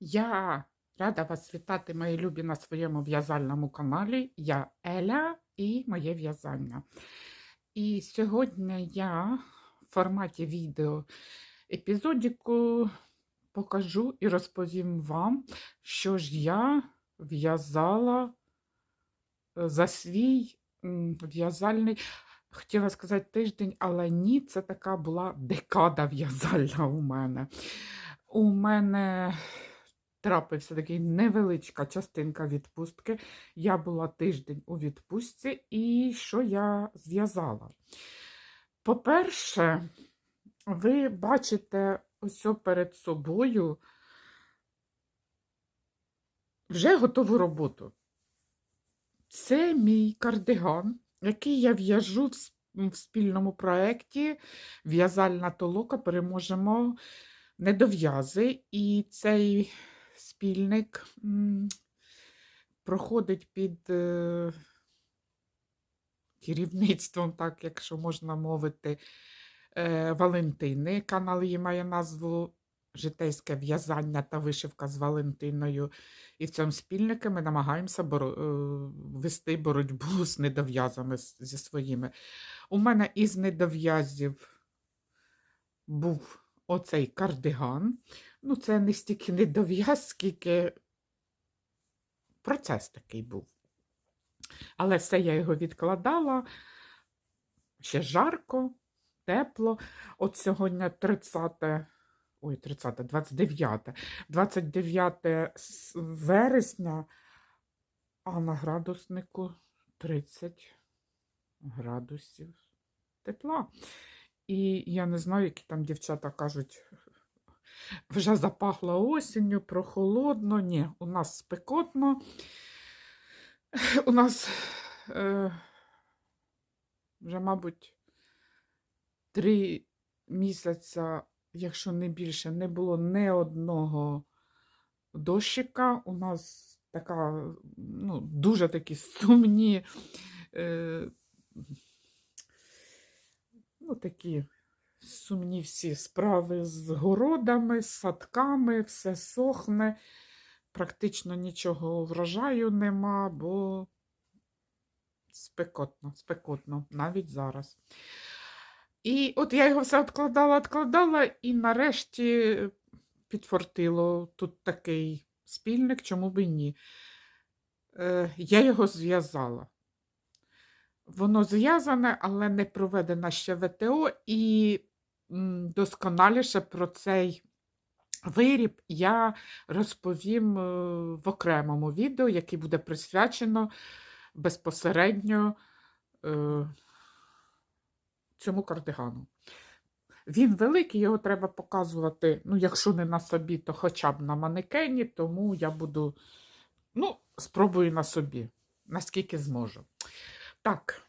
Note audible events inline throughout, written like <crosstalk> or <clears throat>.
Я рада вас вітати, мої любі, на своєму в'язальному каналі. Я Еля і моє в'язання. І сьогодні я в форматі відео епізодіку покажу і розповім вам, що ж я в'язала е, за свій в'язальний. Хотіла сказати тиждень, але ні, це така була декада в'язальна у мене. У мене трапився такий невеличка частинка відпустки. Я була тиждень у відпустці, і що я зв'язала? По-перше, ви бачите ось перед собою вже готову роботу. Це мій кардиган, який я в'яжу в в спільному проєкті В'язальна толока переможемо недов'язи. І цей спільник проходить під е, керівництвом, так, якщо можна мовити, е, Валентини. Канал її має назву Житейське в'язання та вишивка з Валентиною. І в цьому спільнику ми намагаємося боро... е, вести боротьбу <laughs> з недов'язами зі своїми. У мене із недов'язів був оцей кардиган. Ну, це не стільки недов'яз, скільки процес такий був. Але все я його відкладала. Ще жарко, тепло. От сьогодні 30, ой, 30, 29, 29 вересня, а на градуснику 30 градусів тепла. І я не знаю, які там дівчата кажуть, вже запахло осінню, прохолодно. Ні, у нас спекотно. У нас е, вже, мабуть, три місяця, якщо не більше, не було ні одного дощика. У нас така, ну, дуже такі сумні, е, ну, такі сумні всі справи з городами, з садками, все сохне. Практично нічого врожаю нема, бо спекотно, спекотно, навіть зараз. І от я його все відкладала, відкладала, і нарешті підфортило тут такий спільник, чому б і ні. Е, я його зв'язала. Воно зв'язане, але не проведено ще ВТО, і досконаліше про цей виріб я розповім е, в окремому відео, яке буде присвячено безпосередньо е, цьому кардигану. Він великий, його треба показувати, ну, якщо не на собі, то хоча б на манекені, тому я буду, ну, спробую на собі, наскільки зможу. Так,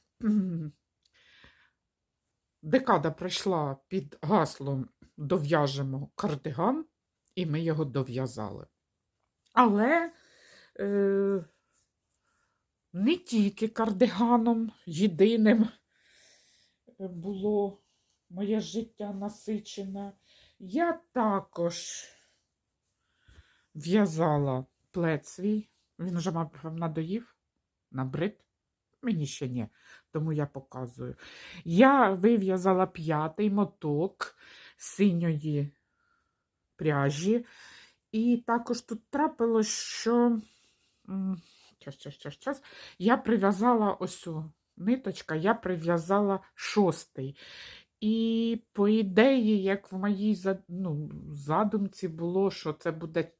декада пройшла під гаслом дов'яжемо кардиган, і ми його дов'язали. Але е, не тільки кардиганом єдиним е, було моє життя насичене. Я також в'язала плед свій. Він вже, мабуть, надоїв, набрид. Мені ще ні, тому я показую. Я вив'язала п'ятий моток синьої пряжі. І також тут трапилось, що час, час, час, час, я прив'язала ось цю ниточка, я прив'язала шостий. І по ідеї, як в моїй ну, задумці було, що це буде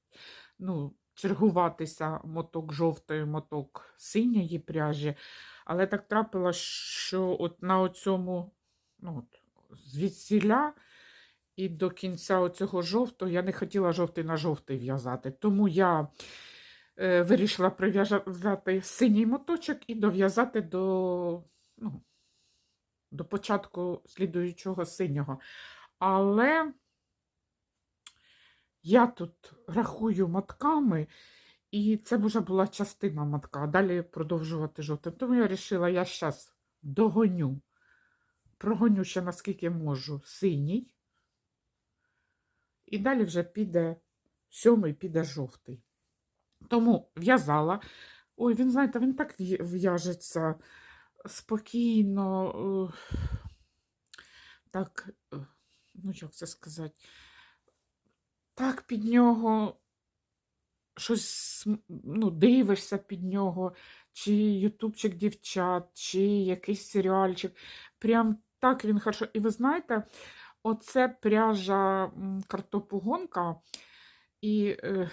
ну, чергуватися моток жовтої, моток синьої пряжі. Але так трапилось, що от на оцьому, ну, от, звідсіля і до кінця оцього жовтого я не хотіла жовтий на жовтий в'язати. Тому я е, вирішила прив'язати синій моточок і дов'язати до, ну, до початку слідуючого синього. Але я тут рахую мотками, і це вже була частина мотка, а далі продовжувати жовтим. Тому я вирішила, я зараз догоню, прогоню ще наскільки можу синій. І далі вже піде сьомий піде жовтий. Тому в'язала. Ой, він, знаєте, він так в'яжеться спокійно. е, Так, е, ну як це сказати? Так під нього щось ну, дивишся під нього, чи ютубчик дівчат, чи якийсь серіальчик. Прям так він хорошо. І ви знаєте, оце пряжа картопугонка, і е,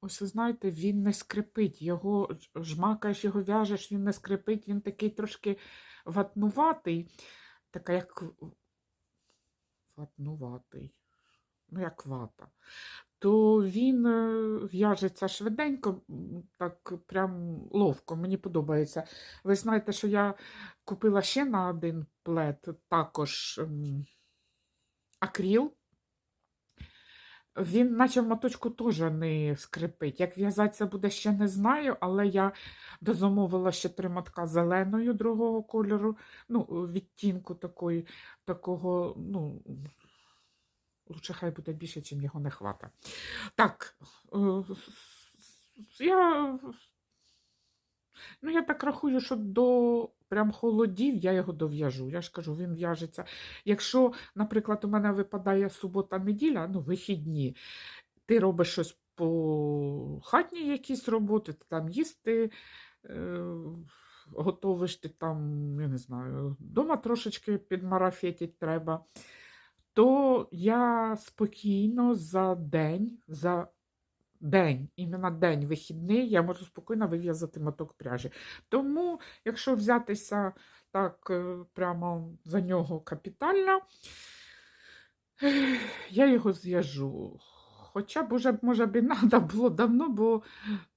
ось ви знаєте, він не скрипить. Його жмакаєш, його в'яжеш, він не скрипить, він такий трошки ватнуватий, така як ватнуватий, ну як вата то він е, в'яжеться швиденько, так прям ловко, мені подобається. Ви знаєте, що я купила ще на один плед, також м, акріл. Він, наче в моточку, теж не скрипить. Як в'язатися буде, ще не знаю, але я дозамовила ще три мотка зеленою другого кольору, ну, відтінку такої, такого, ну, лучше хай буде більше, чим його не хвата. Так, е, я, ну, я так рахую, що до прям холодів я його дов'яжу. Я ж кажу, він в'яжеться. Якщо, наприклад, у мене випадає субота-неділя, ну, вихідні, ти робиш щось по хатній якісь роботи, ти там їсти. Е, Готовиш ти там, я не знаю, дома трошечки підмарафетить треба, то я спокійно за день, за день, іменно день вихідний, я можу спокійно вив'язати моток пряжі. Тому, якщо взятися так е, прямо за нього капітально, я його зв'яжу. Хоча б уже, може б і треба було давно, бо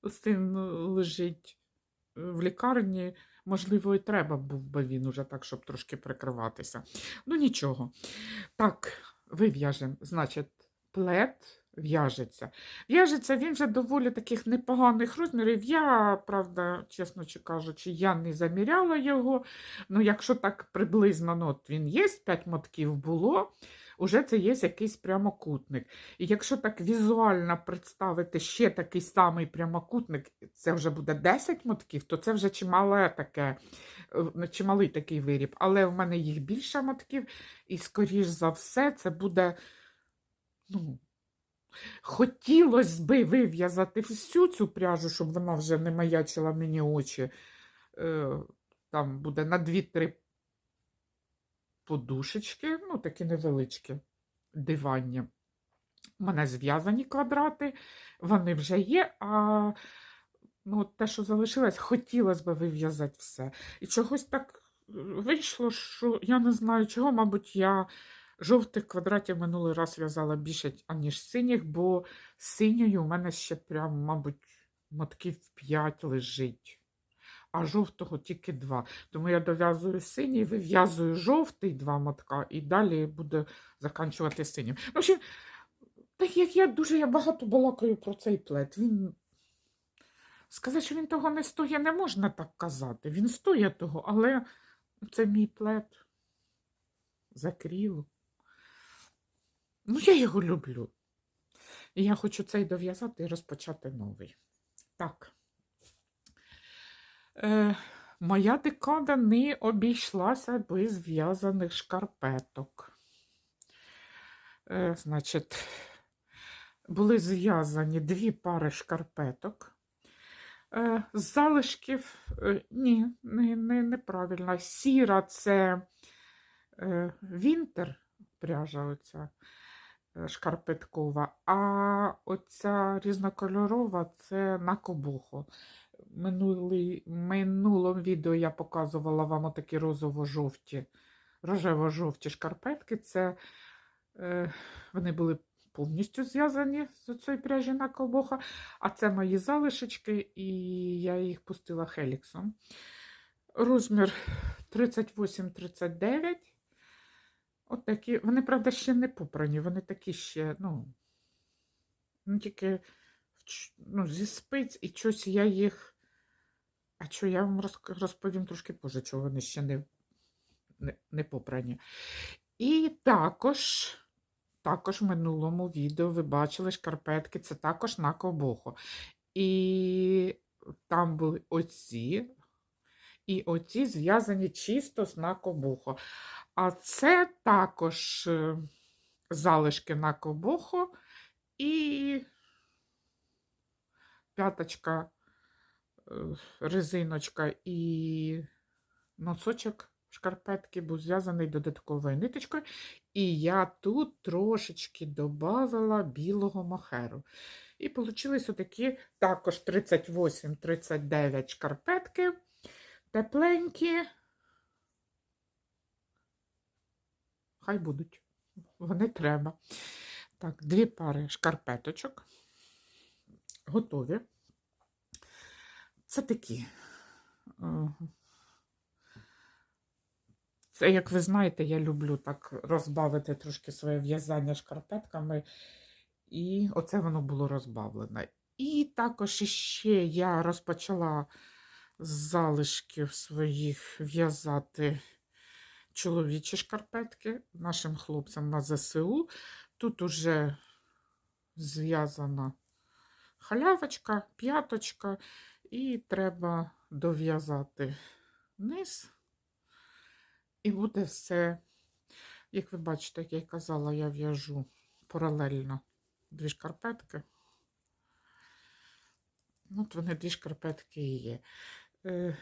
син лежить в лікарні. Можливо, і треба був би він уже так, щоб трошки прикриватися. Ну, нічого. Так, вив'яжемо. Значить, плед в'яжеться. В'яжеться він вже доволі таких непоганих розмірів. Я, правда, чесно кажучи, я не заміряла його. Ну, якщо так приблизно, ну, от він є, 5 мотків було. Уже це є якийсь прямокутник. І якщо так візуально представити ще такий самий прямокутник, це вже буде 10 мотків, то це вже чимале таке, е, чималий такий виріб. Але в мене їх більше мотків, і, скоріш за все, це буде. ну, Хотілося би вив'язати всю цю пряжу, щоб вона вже не маячила мені очі. Е, Там буде на 2-3 подушечки, ну, такі невеличкі дивання. У мене зв'язані квадрати, вони вже є, а ну, те, що залишилось, хотілося б вив'язати все. І чогось так е, вийшло, що я не знаю чого, мабуть, я жовтих квадратів минулий раз в'язала більше, аніж синіх, бо синьою у мене ще прям, мабуть, мотків 5 лежить. А жовтого тільки два. Тому я дов'язую синій, вив'язую жовтий два мотка і далі буду заканчувати синім. В общем, так як я дуже я багато балакаю про цей плед. Він сказати, що він того не стоїть, не можна так казати. Він стоїть того, але це мій плед закріло. Ну, я його люблю. І я хочу цей дов'язати і розпочати новий. Так. Е, моя декада не обійшлася без в'язаних шкарпеток. Е, значить, були зв'язані дві пари шкарпеток. Е, з залишків, е, ні, не, не, неправильно. Сіра це е, вінтер, пряжа оця е, шкарпеткова, а оця різнокольорова це на кобуху. Минулий, минулому відео я показувала вам такі розово-жовті, рожево-жовті шкарпетки. Це е, вони були повністю зв'язані з цією пряжі на колбоха, а це мої залишечки, і я їх пустила хеліксом. Розмір 38-39. От такі, вони, правда, ще не попрані, вони такі ще, ну, ну тільки ну, зі спиць і щось я їх. А що я вам розповім трошки позже, чого вони ще не, не, не попрані. І також також в минулому відео ви бачили шкарпетки, це також на кобохо. І там були оці, і оці зв'язані чисто з накобухо. А це також е, залишки на кобохо і п'яточка, резиночка і носочок шкарпетки був зв'язаний додатковою ниточкою. І я тут трошечки додавала білого мохеру. І вийшли отакі також 38-39 шкарпетки. Тепленькі. Хай будуть. Вони треба. Так, дві пари шкарпеточок. Готові. Це такі. е, Це, як ви знаєте, я люблю так розбавити трошки своє в'язання шкарпетками. І оце воно було розбавлене. І також ще я розпочала з залишків своїх в'язати чоловічі шкарпетки нашим хлопцям на ЗСУ. Тут уже зв'язана халявочка, п'яточка, і треба дов'язати низ. І буде все, як ви бачите, як я казала, я в'яжу паралельно дві шкарпетки. Ну, От вони дві шкарпетки і є. Е,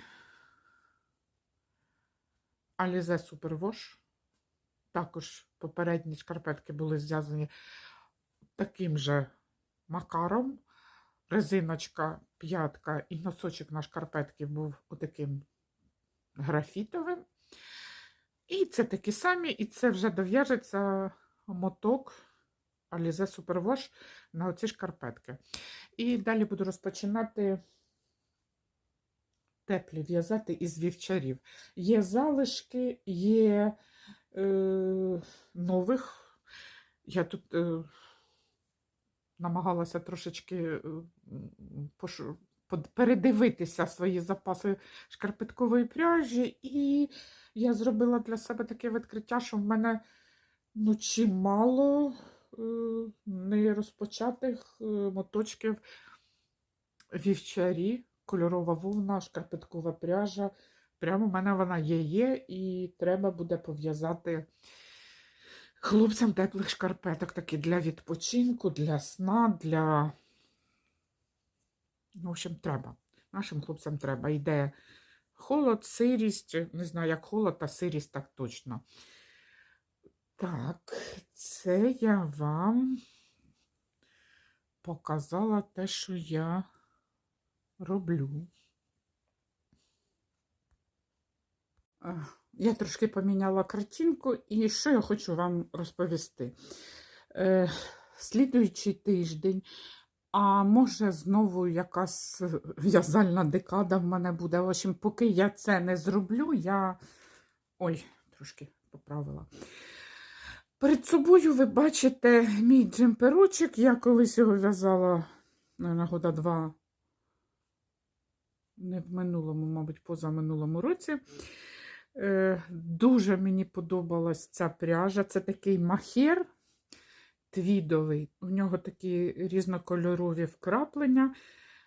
Alize Superwash. Також попередні шкарпетки були зв'язані таким же макаром. Резиночка, п'ятка і носочок на шкарпетки був отаким графітовим. І це такі самі, і це вже дов'яжеться моток Alize Superwash на оці шкарпетки. І далі буду розпочинати теплі в'язати із вівчарів. Є залишки, є е, нових. Я тут е, намагалася трошечки е, передивитися свої запаси шкарпеткової пряжі, і я зробила для себе таке відкриття, що в мене ну, чимало е, не розпочатих е, моточків вівчарі, кольорова вовна, шкарпеткова пряжа. Прямо в мене вона є, є, і треба буде пов'язати хлопцям теплих шкарпеток, такі для відпочинку, для сна, для. Ну, в общем, треба. Нашим хлопцям треба. Йде холод, сирість, не знаю, як холод, а сирість так точно. Так, це я вам показала те, що я роблю. Я трошки поміняла картинку, і що я хочу вам розповісти. Е, слідуючий тиждень, а може знову якась в'язальна декада в мене буде. В общем, поки я це не зроблю, я. Ой, трошки поправила. Перед собою ви бачите мій джемперочок. Я колись його в'язала на года два. Не в минулому, мабуть, позаминулому році. Е, Дуже мені подобалась ця пряжа. Це такий махер твідовий. У нього такі різнокольорові вкраплення.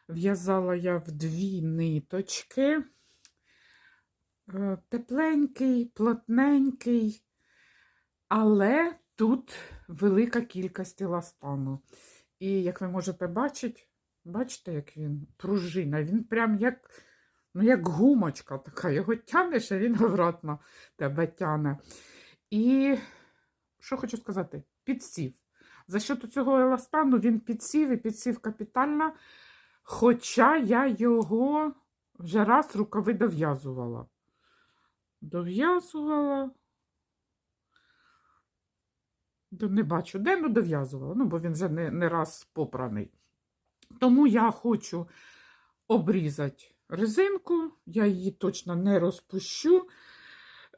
В'язала я в дві ниточки. Е, Тепленький, плотненький, але тут велика кількість еластану. І як ви можете бачити, бачите, як він пружина, він прям як, ну, як гумочка така. Його тянеш, а він обратно тебе тяне. І що хочу сказати, підсів. За счет цього еластану він підсів і підсів капітально. Хоча я його вже раз рукави дов'язувала. Дов'язувала. Не бачу, де ну дов'язувала, ну, бо він вже не, не раз попраний. Тому я хочу обрізати резинку, я її точно не розпущу,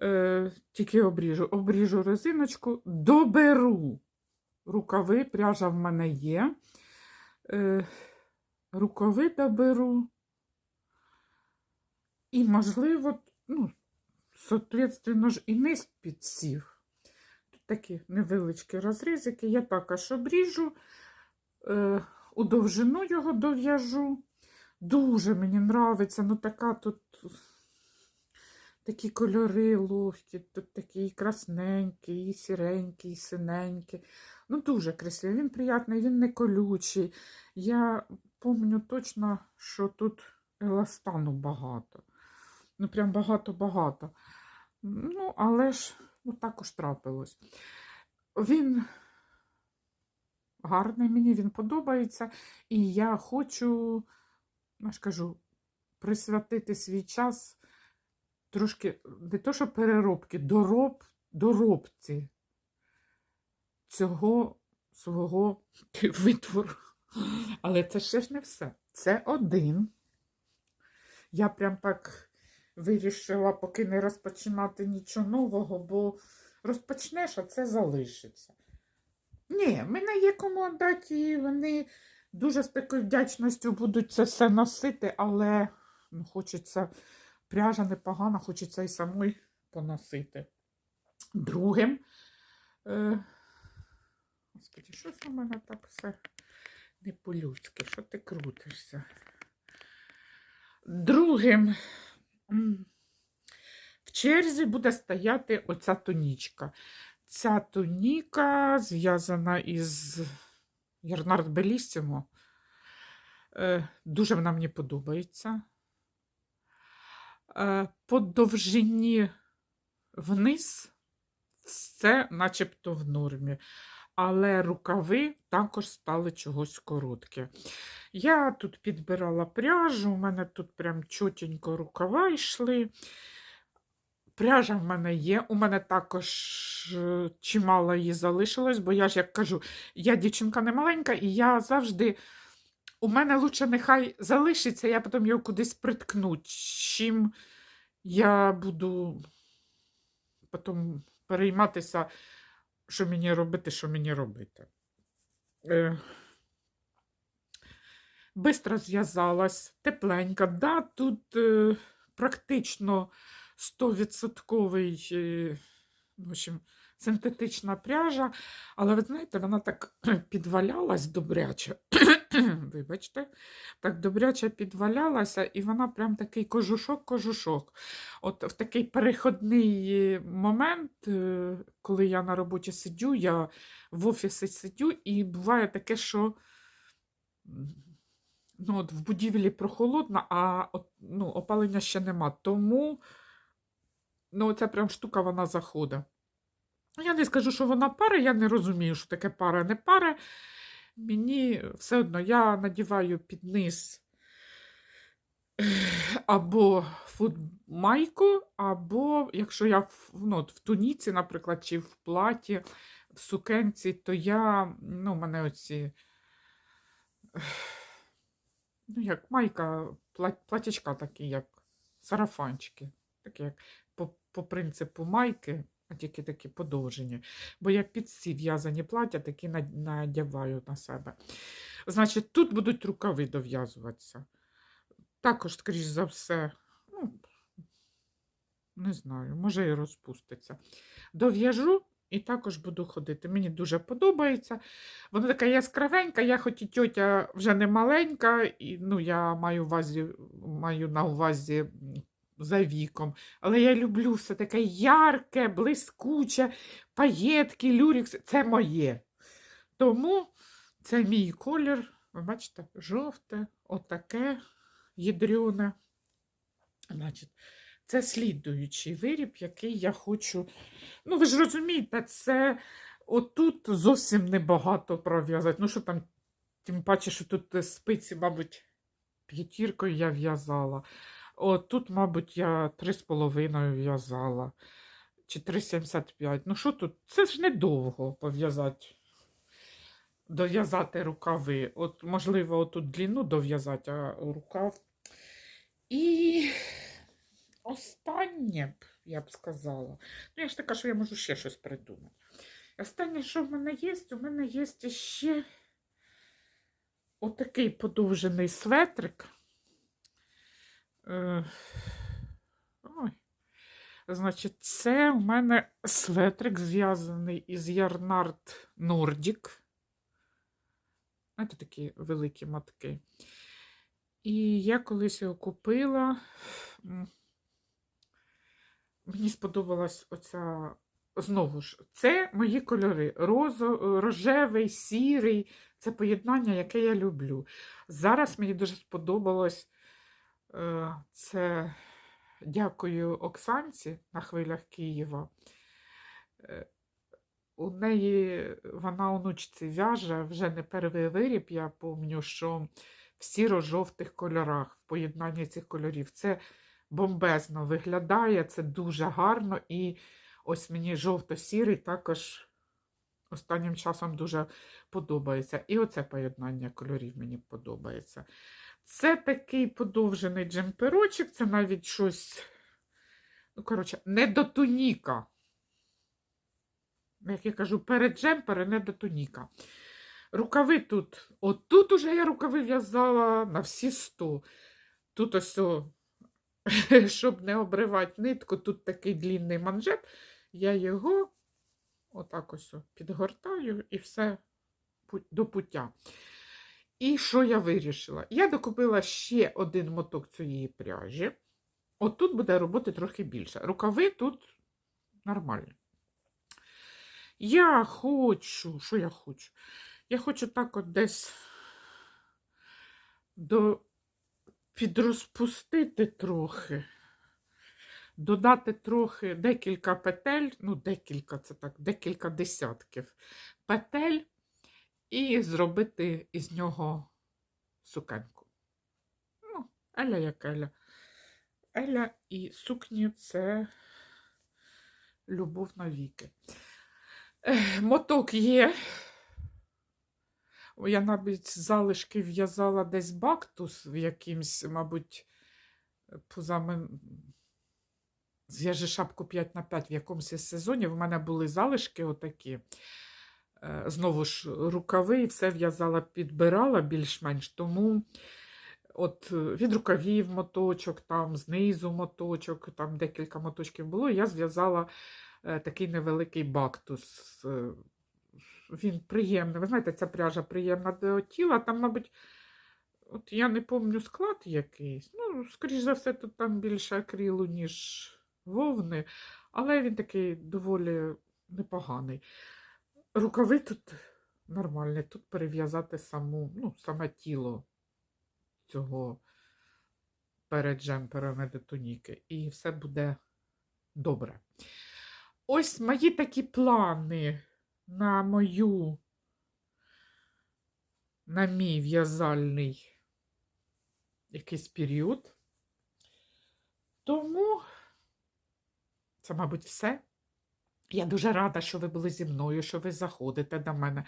е, тільки обріжу, обріжу резиночку, доберу рукави, пряжа в мене є. Е, рукави доберу. І, можливо, ну, соответственно ж, і низ підсів. Тут такі невеличкі розрізики. Я також обріжу, е, у довжину його дов'яжу. Дуже мені нравиться, ну така тут такі кольори ловкі, тут такий красненький, і сіренький, і синенький. Ну, дуже красивий. Він приятний, він не колючий. Я пам'ятаю точно, що тут еластану багато. Ну, прям багато-багато. Ну, але ж ну, також трапилось. Він гарний, мені він подобається, і я хочу, я ж кажу, присвятити свій час трошки не то, що переробки, дороб, доробці цього свого <laughs> витвору. Але це ще ж не все. Це один. Я прям так вирішила поки не розпочинати нічого нового, бо розпочнеш, а це залишиться. Ні, мене є кому віддати, і вони дуже з такою вдячністю будуть це все носити, але ну, хочеться пряжа непогана, хочеться і самой поносити. Другим. Е... Господи, що ж у мене так все не по-людськи? Що ти крутишся? Другим в черзі буде стояти оця тонічка. Ця тоніка зв'язана із Ярнард Белісімо. Е, Дуже вона мені подобається. Е, По довжині вниз все начебто в нормі. Але рукави також стали чогось короткі. Я тут підбирала пряжу, у мене тут прям чотенько рукава йшли. Пряжа в мене є, у мене також е, чимало її залишилось, бо я ж як кажу, я дівчинка не маленька, і я завжди. У мене лучше нехай залишиться, я потім його кудись приткну, чим я буду потім перейматися, що мені робити, що мені робити. Е, Бистро зв'язалась, тепленька. Да, тут е, практично 100% е, в общем, синтетична пряжа, але ви знаєте, вона так <clears throat> підвалялась добряче. <clears throat> Вибачте, так добряче підвалялася, і вона прям такий кожушок-кожушок. От в такий переходний момент, е, коли я на роботі сидю, я в офісі сидю, і буває таке, що ну, от в будівлі прохолодно, а от, ну, опалення ще нема. Тому ну, ця прям штука вона заходить. Я не скажу, що вона пара, я не розумію, що таке пара, не пара. Мені все одно я надіваю під низ або футмайку, або якщо я в, ну, в туніці, наприклад, чи в платі, в сукенці, то я, ну, мене оці, ну, як майка, платячка такі, як сарафанчики, такі, як по, принципу майки, а тільки такі подовжені. Бо я під ці в'язані плаття такі над- надягаю на себе. Значить, тут будуть рукави дов'язуватися. Також, скоріш за все, ну, не знаю, може і розпуститься. Дов'яжу і також буду ходити. Мені дуже подобається. Вона така яскравенька, я хоч і тьотя вже не маленька, і, ну, я маю, увазі, маю на увазі за віком. Але я люблю все таке ярке, блискуче, паєтки, люрікс. Це моє. Тому це мій колір. Ви бачите, жовте, отаке ядрюне. Значить, це слідуючий виріб, який я хочу. Ну, ви ж розумієте, це отут зовсім небагато пров'язати. Ну, що там, тим паче, що тут спиці, мабуть, п'ятіркою я в'язала. От тут, мабуть, я 3,5 в'язала. Чи 3,75. Ну, що тут? Це ж недовго пов'язати. Дов'язати рукави. От, можливо, отут длину дов'язати, а рукав. І останнє б, я б сказала. Ну, я ж така, що я можу ще щось придумати. Останнє, що в мене є, у мене є ще отакий подовжений светрик. Е, Ой. Значить, це у мене светрик зв'язаний із Ярнард Нордік. Знаєте, такі великі матки. І я колись його купила. Мені сподобалась оця. Знову ж, це мої кольори. Розо, рожевий, сірий. Це поєднання, яке я люблю. Зараз мені дуже сподобалось це дякую Оксанці на хвилях Києва. Е, У неї вона онучці в'яже вже не перший виріб, я пам'ятаю, що в сіро-жовтих кольорах, в поєднанні цих кольорів. Це бомбезно виглядає, це дуже гарно. І ось мені жовто-сірий також останнім часом дуже подобається. І оце поєднання кольорів мені подобається. Це такий подовжений джемперочок, це навіть щось, ну, коротше, не до туніка. Як я кажу, перед джемпери не до туніка. Рукави тут, от тут уже я рукави в'язала на всі 100. Тут ось, о, <laughs> щоб не обривати нитку, тут такий длінний манжет. Я його отак ось підгортаю і все до пуття. І що я вирішила? Я докупила ще один моток цієї пряжі. От тут буде роботи трохи більше. Рукави тут нормальні. Я хочу, що я хочу? Я хочу так от десь до підрозпустити трохи, додати трохи декілька петель, ну, декілька, це так, декілька десятків петель, і зробити із нього сукенку. Ну, Еля як Еля. Еля і сукні це любов навіки. Моток є. Я навіть залишки в'язала десь бактус в якимсь, мабуть, позамен... зв'яжи шапку 5 на 5 в якомусь із сезонів. У мене були залишки отакі. Е, Знову ж рукави і все в'язала, підбирала більш-менш. Тому от е, від рукавів моточок, там знизу моточок, там декілька моточків було. Я зв'язала е, такий невеликий бактус. Він приємний. Ви знаєте, ця пряжа приємна до тіла. Там, мабуть, от я не пам'ятаю склад якийсь. Ну, скоріш за все, тут там більше акрилу, ніж вовни, але він такий доволі непоганий. Рукави тут нормальні, тут перев'язати саму, ну, саме тіло цього перед джемпером і до туніки, і все буде добре. Ось мої такі плани на мою, на мій в'язальний якийсь період. Тому це, мабуть, все. Я дуже рада, що ви були зі мною, що ви заходите до мене,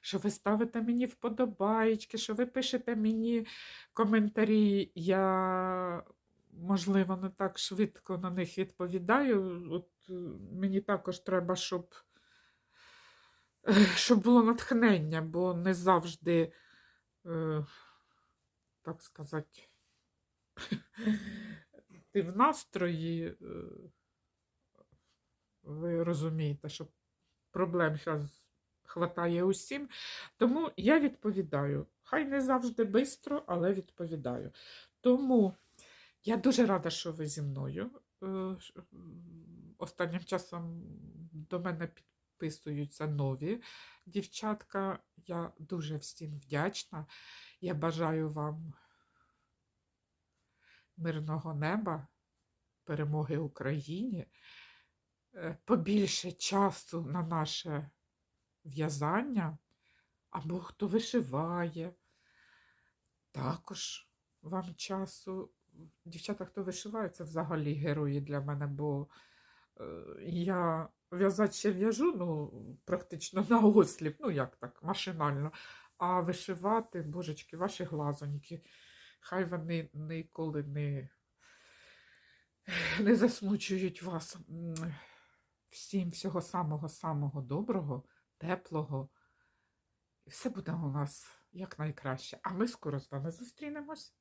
що ви ставите мені вподобаєчки, що ви пишете мені коментарі. Я, можливо, не так швидко на них відповідаю. От е, мені також треба, щоб, е, щоб було натхнення, бо не завжди, е, так сказати, <laughs> ти в настрої. Ви розумієте, що проблем зараз хватає усім. Тому я відповідаю. Хай не завжди швидко, але відповідаю. Тому я дуже рада, що ви зі мною. Е, Останнім часом до мене підписуються нові дівчатка. Я дуже всім вдячна. Я бажаю вам мирного неба, перемоги Україні побільше часу на наше в'язання, або хто вишиває, також вам часу. Дівчата, хто вишиває, це взагалі герої для мене, бо е, я в'язати ще в'яжу, ну, практично на осліп, ну як так, машинально. А вишивати, божечки, ваші глазоньки, хай вони ніколи не, не засмучують вас. Всім всього самого-самого доброго, теплого. І все буде у нас якнайкраще. А ми скоро з вами зустрінемось.